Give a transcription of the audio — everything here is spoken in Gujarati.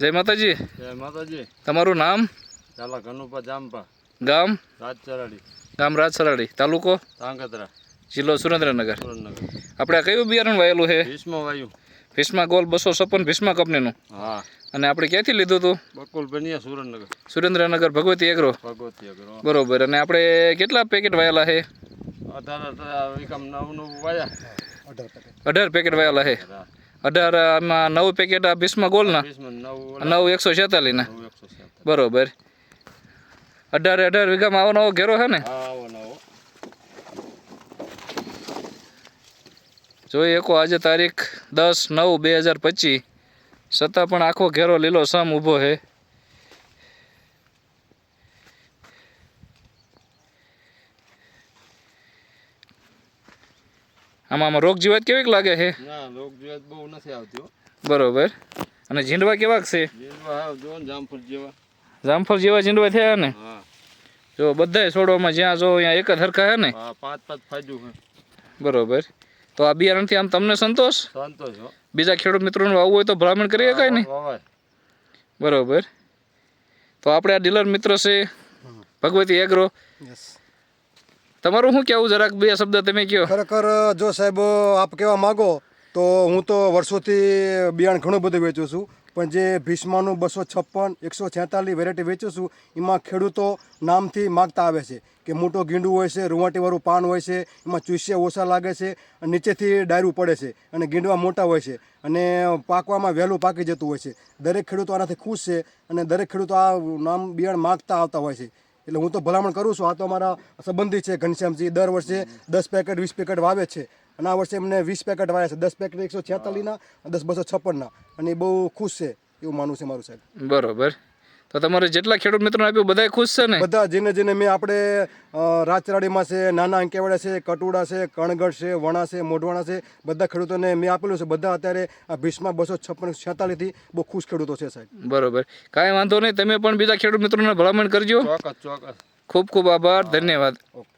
જય માતાજી. જય માતાજી. તમારું નામ? ચાલા ઘનુપા જામપા. ગામ? રાજચરાડી ગામ રાજસરાડી. તાલુકો? તાંગત્રા જિલ્લો સુરેન્દ્રનગર. આપણે કયું બિયારણ વાયેલું છે? ભીષ્મા વાયુ. ભીષ્મા ગોલ બસો છપ્પન ભીષ્મા કંપનીનું. હા. અને આપણે ક્યાંથી લીધું હતું? બકુલ બનિયા સુરેન્દ્રનગર. સુરેન્દ્રનગર ભગવતી એગ્રો ભગવતી અગ્રો બરોબર. અને આપણે કેટલા પેકેટ વાયેલા છે? અઢાર અઢાર નવ નવ વાયા. અઢાર પેકેટ વાયેલા છે. હા. અઢાર આમાં નવ પેકેટ આ બીસમાં ગોલના? નવ નવ એકસો છેતાલીસના? બરોબર. અઢારે અઢાર વીઘામાં આવો નવો ઘેરો છે ને? જોઈ એકો આજે તારીખ દસ નવ બે હજાર પચીસ. છતાં પણ આખો ઘેરો લીલો સમ ઊભો છે. આમાં આમાં રોગ જીવાત કેવીક લાગે છે ના લોક જીવાત બહુ નથી આવતી બરોબર. અને ઝીંડવા કેવાક છે? જો જામફળ જેવા. જામફળ જેવા ઝીંડવા થયા ને? જો બધાય છોડવામાં જ્યાં જો ત્યાં એક જ હરખા છે ને? પાંચ પાંચ ફાજુ છે બરોબર. તો આ બિયારણથી આમ તમને સંતોષ? સંતોષ બીજા ખેડૂત મિત્રોનું વાવવું હોય તો ભલામણ કરી શકાય ને? બરોબર. તો આપણે આ ડીલર મિત્ર છે ભગવતી એગ્રો તમારું શું કહેવું? જરાક બે શબ્દ તમે કહો. ખરેખર, જો સાહેબ, આપ કહેવા માગો, તો હું તો વર્ષોથી બિયારણ ઘણું બધું વેચું છું, પણ જે ભીષ્માનું બસો છપ્પન, એકસો છેતાલીસ વેરાયટી વેચું છું, એમાં ખેડૂતો નામથી માગતા આવે છે કે મોટો ગીંડું હોય છે, રૂવાટીવાળું પાન હોય છે, એમાં ચૂસ્યા ઓછા લાગે છે, અને નીચેથી ડાયરું પડે છે, અને ગીંડવા મોટા હોય છે, અને પાકવામાં વહેલું પાકી જતું હોય છે. દરેક ખેડૂતો આનાથી ખુશ છે, અને દરેક ખેડૂતો આ નામ બિયારણ માગતા આવતા હોય છે. એટલે હું તો ભલામણ કરું છું, આ તો અમારા સંબંધી છે, ઘનશ્યામજી દર વર્ષે દસ પેકેટ વીસ પેકેટ વાવે છે. અને આ વર્ષે એમને વીસ પેકેટ વાવ્યા છે. દસ પેકેટ એકસો છેતાલીસના દસ બસો છપ્પનના. અને એ બહુ ખુશ છે, એવું માનવું છે મારું સાહેબ. બરોબર. તો તમારે જેટલા ખેડૂત મિત્રો આપ્યું બધા ખુશ છે ને? બધા જેને જેને મેં આપણે રાજરાડીમાં છે નાના અંકેવાડા છે કટુડા છે કણગઢ છે વણા છે મોઢવાણા છે બધા ખેડૂતોને મેં આપેલું છે. બધા અત્યારે આ ભીસમાં બસો છપ્પન છેતાલીસથી બહુ ખુશ ખેડૂતો છે સાહેબ. બરોબર. કાંઈ વાંધો નહીં તમે પણ બીજા ખેડૂત મિત્રોને ભલામણ કરજો. ચોક્કસ ચોક્કસ. ખૂબ ખૂબ આભાર ધન્યવાદ. ઓકે.